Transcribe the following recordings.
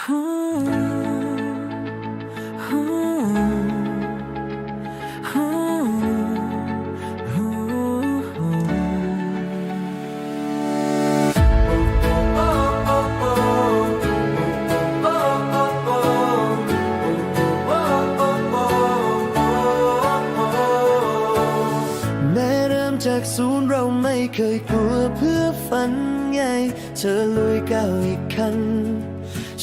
แม้เริ่มจากศูนย์เราไม่เคยกลัวเพื่อฝันไง เธอลุยก้าวอีกครั้ง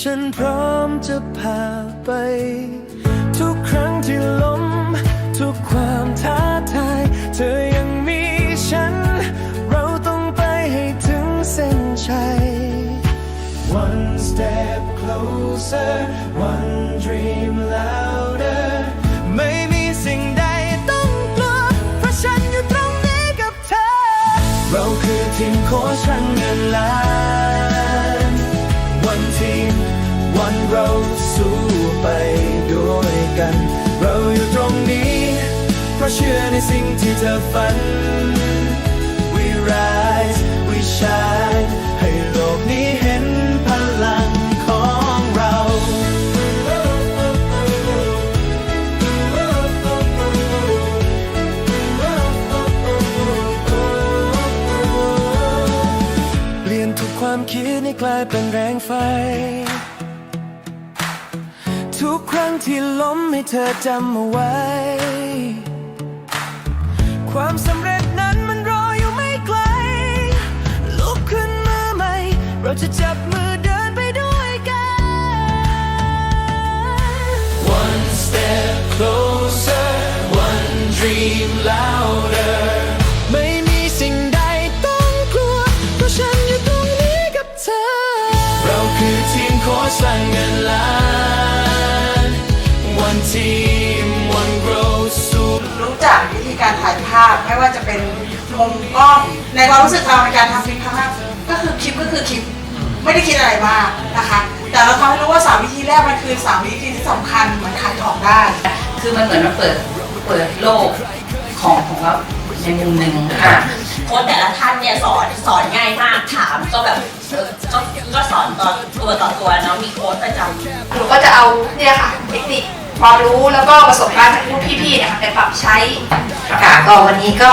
ฉันพร้อมจะพาไป ทุกครั้งที่ล้ม ทุกความท้าทาย เธอยังมีฉัน เราต้องไปให้ถึงเส้นชัย One step closer one dream louder ราะเชื่อในสิ่งที่เธอฝัน We rise we shine ให้โลกนี้เห็นพลังของเรา เปลี่ยนทุกความคิดให้กลายเป็นแรงไฟ ทุกครั้งที่ล้มให้เธอจำเอาไว้ ความสำเร็จนั้นมันรออยู่ไม่ไกล ลุกขึ้นมาใหม่ เราจะจับมือเดินไปด้วยกัน One step closer one dream louder ไม่มีสิ่งใดต้องกลัว เพราะฉันอยู่ตรงนี้กับเธอ เราคือทีมโค้ชสร้างเงินล้าน One team one growth สู้รู้จักวิธี การถ่ายภาพ ไม่ว่าจะเป็นมุมกล้องในความรู้สึกเราในการทำคลิปครั้งแรกก็คือคลิปก็คือคลิปไม่ได้คิดอะไรมากนะคะ แต่เราทำให้รู้ว่าสามวิธีแรกมันคือสามวิธีที่สำคัญเหมือนขายของได้ คือมันเหมือนมันเปิดเปิดโลกของของเราในมุมหนึ่งค่ะโค้ชแต่ละท่านเนี่ยสอนสอนง่ายมากถามก็แบบเออก็ก็สอนต่อตัวต่อตัวเนาะมีโค้ชประจำหนูก็จะเอาเนี่ยค่ะเทคนิค ความรู้แล้วก็ประสบการณ์จากพวกพี่ๆเนี่ยมาไปปรับใช้ ค่ะก็วันนี้ก็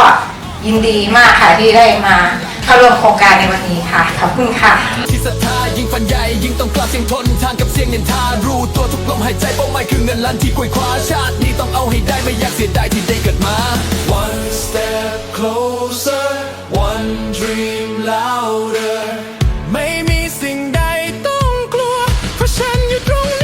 ยินดีมากค่ะที่ได้มาเข้าร่วมโครงการในวันนี้ค่ะ ขอบคุณค่ะ ที่ศรัทธายิ่งฝันใหญ่ ยิ่งต้องกล้าเสี่ยงทนทานกับเสียงเนินทารู้ตัวทุกลมหายใจเป้าหมายคือเงินล้านที่ควยคว้าชาตินี้ต้องเอาให้ได้ไม่อยากเสียดายที่ได้เกิดมา One step closer one dream louder ไม่มีสิ่งใดต้องกลัวเพราะฉันอยู่ตรงนี้